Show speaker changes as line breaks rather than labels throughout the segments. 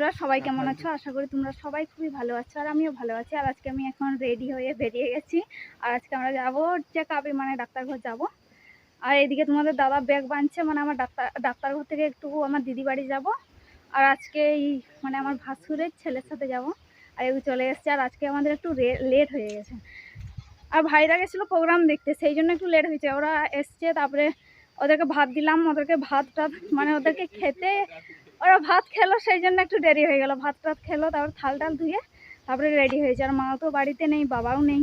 বন্ধুরা সবাই কেমন আছো? আশা করি তোমরা সবাই খুবই ভালো আছো আর আমিও ভালো আছি। আর আজকে আমি এখন রেডি হয়ে বেরিয়ে গেছি। আর আজকে আমরা যাব চেক আপে মানে ডাক্তারঘর যাব। আর এদিকে তোমাদের দাদা ব্যাগ বাঁধছে মানে আমার ডাক্তার ডাক্তারঘর থেকে একটু আমার দিদি বাড়ি যাব। আর আজকে এই মানে আমার ভাসুরের ছেলের সাথে যাব। আর এগুলো চলে এসছে। আর আজকে আমাদের একটু লেট হয়ে গেছে। আর ভাইরা গেছিল প্রোগ্রাম দেখতে সেই জন্য একটু লেট হয়েছে। ওরা এসছে তারপরে ওদেরকে ভাত দিলাম ওদেরকে ভাত টাত মানে ওদেরকে খেতে ওরা ভাত খেলো, সেই জন্য একটু দেরি হয়ে গেল। ভাত টাত খেলো, তারপর থাল টাল ধুয়ে তারপরে রেডি হয়েছে আর মাও তো বাড়িতে নেই, বাবাও নেই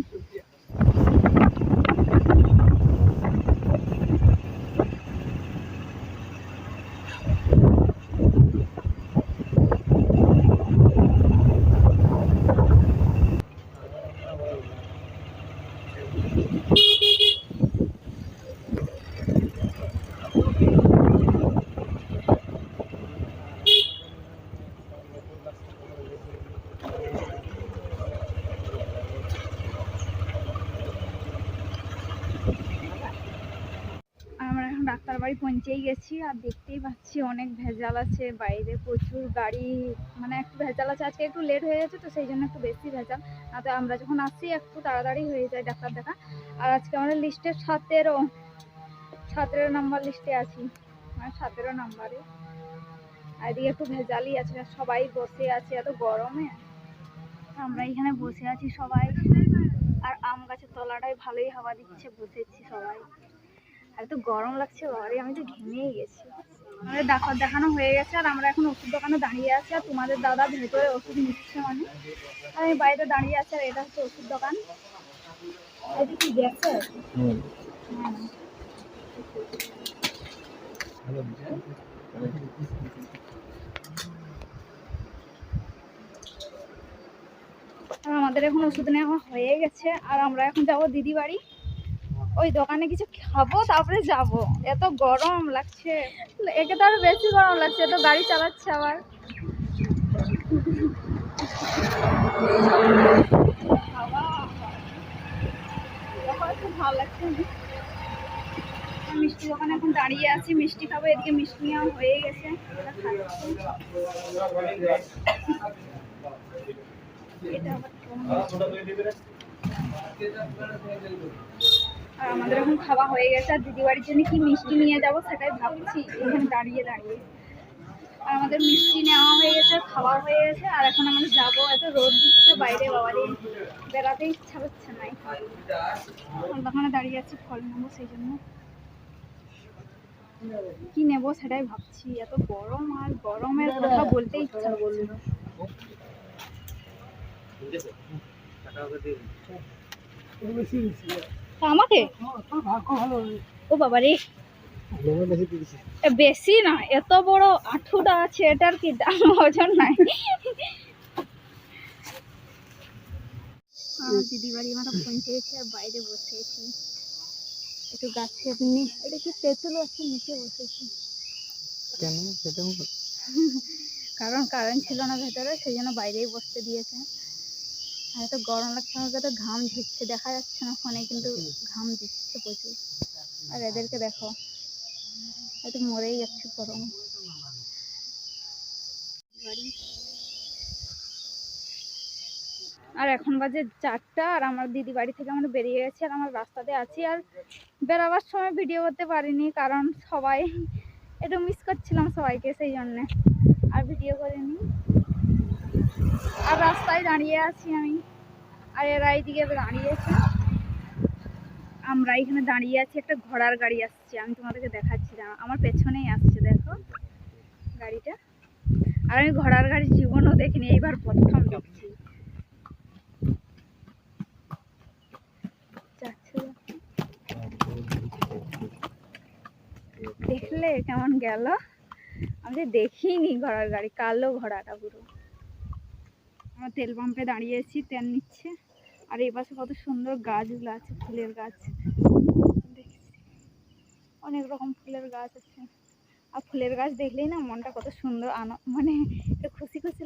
আর আমরা এখন ডাক্তার বাড়ি পৌঁছেই গেছি আর দেখতেই পাচ্ছি অনেক ভেজাল আছে বাইরে প্রচুর গাড়ি মানে একটু ভেজাল আছে। আজকে একটু লেট হয়ে গেছে তো সেই জন্য একটু বেশি ভেজাল। না তো আমরা যখন আসি একটু তাড়াতাড়ি হয়ে যায় ডাক্তার দেখা। আর আজকে আমাদের লিস্টে সতেরো সতেরো নাম্বার লিস্টে আছি। মানে সতেরো নাম্বারে আর এদিকে একটু ভেজালই আছে সবাই বসে আছে, এত গরমে। আমরা এখানে বসে আছি সবাই। আর আম গাছের তলাটায় ভালোই হাওয়া দিচ্ছে, বসেছি সবাই। আর তো গরম লাগছে বাবারে আমি তো ঘেমেই গেছি। আমাদের ডাক্তার দেখানো হয়ে গেছে আর আমরা এখন ওষুধ দোকানে দাঁড়িয়ে আছি আর তোমাদের দাদা ভেতরে ওষুধ নিচ্ছে মানে। আমি বাইরে দাঁড়িয়ে আছি আর এটা হচ্ছে ওষুধ দোকান। এটা কি গেছে আমাদের এখন ওষুধ নেওয়া হয়ে গেছে আর আমরা এখন যাব দিদি বাড়ি। ওই দোকানে কিছু খাব, তারপরে যাব। এত গরম লাগছে। একে তো আরও বেশি গরম লাগছে তো গাড়ি চালাচ্ছে আবার। ভালো মিষ্টি দোকানে এখন দাঁড়িয়ে আছি, মিষ্টি খাব, এদিকে মিষ্টি নেওয়া হয়ে গেছে। এটা। আবার আর আমাদের এখন খাওয়া হয়ে গেছে আর দিদি বাড়ির জন্য কি মিষ্টি নিয়ে যাব সেটাই ভাবছি। এখানে দাঁড়িয়ে দাঁড়িয়ে। আর আমাদের মিষ্টি নেওয়া হয়ে গেছে খাওয়া হয়ে গেছে আর এখন আমরা যাব এত রোদ দিচ্ছে বাইরে বাবারে। বেড়াতে ইচ্ছা হচ্ছে না। এখন দোকানে দাঁড়িয়ে আছি ফল নেব সেই জন্য। কি নেব সেটাই ভাবছি এত গরম আর গরমের কথা বলতে ইচ্ছা করছে না। আমাকে? ও বাবা রে বেশি না এত বড় আঁঠুটা আছে এটার কি দাম ওজন নাই? দিদি বাড়ি আমরা পৌঁছে গেছি আর বাইরে বসেছি। একটু গাছের নি। এটা কি তেঁতুল আছে? নিচে বসেছি।
কেন?
কারণ কারেন্ট ছিল না ভেতরে সেই জন্য বাইরেই বসতে দিয়েছে। আর এত গরম লাগছে আমাকে তো ঘাম ঝুঁকছে দেখা যাচ্ছে না ফোনে কিন্তু ঘাম দিচ্ছে প্রচুর। আর এদেরকে দেখো হয়তো মরেই যাচ্ছে গরম। আর এখন বাজে চারটা আর আমার দিদি বাড়ি থেকে আমরা বেরিয়ে গেছি আর আমার রাস্তাতে আছি আর বেরাবার সময় ভিডিও করতে পারিনি কারণ সবাই একটু মিস করছিলাম সবাইকে সেই জন্যে। আর ভিডিও করিনি। আর রাস্তায় দাঁড়িয়ে আছি আমি। আর এরা এইদিকে দাঁড়িয়েছে। আমরা এখানে দাঁড়িয়ে আছি, একটা ঘোড়ার গাড়ি আসছে। আমি তোমাদেরকে দেখাচ্ছি। আমার পেছনেই আসছে, দেখো গাড়িটা। আর আমি ঘোড়ার গাড়ি জীবনও দেখিনি, এইবার প্রথম দেখছি। দেখলে কেমন গেল? আমি দেখিনি ঘোড়ার গাড়ি, কালো ঘোড়াটা পুরো। আমরা তেল পাম্পে দাঁড়িয়েছি তেল নিচ্ছে। আর এই পাশে কত সুন্দর গাছগুলো আছে, ফুলের গাছ। অনেক রকম ফুলের গাছ আছে। আর ফুলের গাছ দেখলেই না মনটা কত সুন্দর আন মানে খুশি খুশি